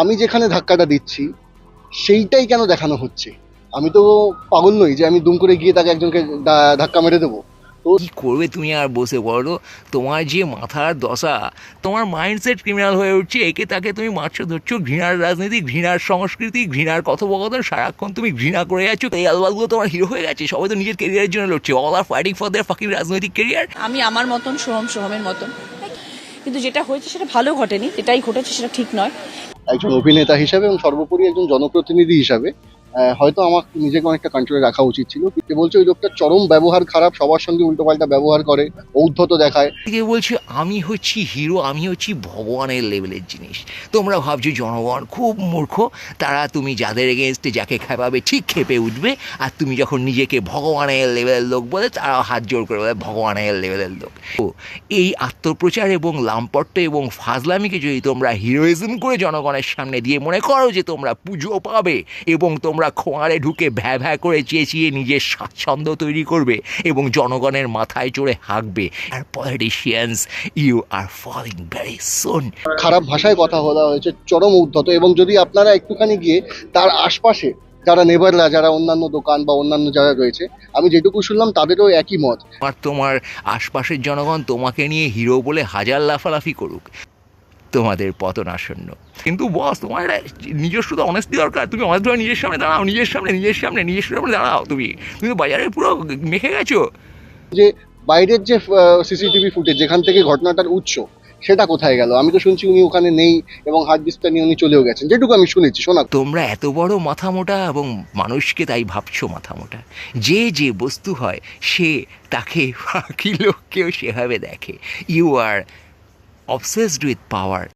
আমি যেখানে ধাক্কাটা দিচ্ছি সেইটাই কেন দেখানো হচ্ছে? আমি তো পাগল নই যে আমি দুম করে গিয়ে তাকে একজনকে ধাক্কা মেরে দেবো। কি করবে তুমি আর বসে বলো? তোমার যে মাথার দশা তোমার মাইন্ডসেট ক্রিমিনাল হয়ে উঠছে একে তাকে তুমি মারছো ধরছো ঘৃণার রাজনীতি ঘৃণার সংস্কৃতি ঘৃণার কথোপকথন সারাক্ষণ তুমি ঘৃণা করে যাচ্ছ এই আলবালগুলো তোমার হিরো হয়ে গেছে সবাই তো নিজের কেরিয়ারের জন্য লড়ছে। All are fighting for their fucking রাজনৈতিক কেরিয়ার আমি আমার মতন সোহম সোহমের মতন। কিন্তু যেটা হয়েছে সেটা ভালো ঘটেনি, যেটাই ঘটেছে সেটা ঠিক নয়। একজন অভিনেতা হিসাবে এবং সর্বোপরি একজন জনপ্রতিনিধি হিসাবে হয়তো আমার নিজেকে অনেকটা কন্ট্রোলে রাখা উচিত ছিল। কে বলছে, ওই লোকটার চরম ব্যবহার খারাপ, সবার সঙ্গে উল্টোপাল্টা ব্যবহার করে ঔদ্ধত দেখায়। থেকে বলছে, আমি হচ্ছি হিরো আমি হচ্ছি ভগবানের লেভেলের জিনিস। তোমরা ভাবছ জনগণ খুব মূর্খ, তারা তুমি যাদের এগেনস্টে যাকে খেপাবে ঠিক খেপে উঠবে, আর তুমি যখন নিজেকে ভগবানের লেভেলের লোক বলে, তারা হাত জোর করে বলে, ভগবানের লেভেলের লোক। তো এই আত্মপ্রচার এবং লাম্পট্য এবং ফাজলামিকে যদি তোমরা হিরোইজম করে জনগণের সামনে দিয়ে মনে করো যে তোমরা পুজো পাবে এবং তোমরা খোঁয়ারে ঢুকে ভ্যা ভ্যা করে চেঁচিয়ে নিজের স্বাচ্ছন্দ্য তৈরি করবে এবং জনগণের মাথায় চড়ে হাঁকবে। আর politicians you are falling very soon খারাপ ভাষায় কথা বলা হয়েছে চরম উদ্ধত এবং যদি আপনারা একটুখানি গিয়ে তার আশপাশে যারা নেবাররা যারা অন্যান্য দোকান বা অন্যান্য যারা রয়েছে আমি যেটুকু শুনলাম তাদেরও একই মত। আর তোমার আশপাশের জনগণ তোমাকে নিয়ে হিরো বলে হাজার লাফালাফি করুক। তোমাদের পতন আসন্ন কিন্তু বস তোমার একটা নিজস্ব তো অনেস্টি দরকার। তুমি অনেস্ট ভাবে নিজের সামনে দাঁড়াও নিজের সামনে নিজের সামনে নিজের সামনে দাঁড়াও তুমি। তুমি তো বাজারে পুরো মেখে গেছো। যে বাইরের যে সিসিটিভি ফুটেজ যেখান থেকে ঘটনাটার উৎস সেটা কোথায় গেল? আমি তো শুনছি উনি ওখানে নেই এবং হার্ড ডিস্কটা নিয়ে উনি চলেও গেছেন। যেটুকু আমি শুনেছি শোনা। তোমরা এত বড় মাথা মোটা এবং মানুষকে তাই ভাবছ মাথা মোটা যে যে বস্তু হয় সে তাকে বাকি লোককেও সেভাবে দেখে। You are obsessed with power.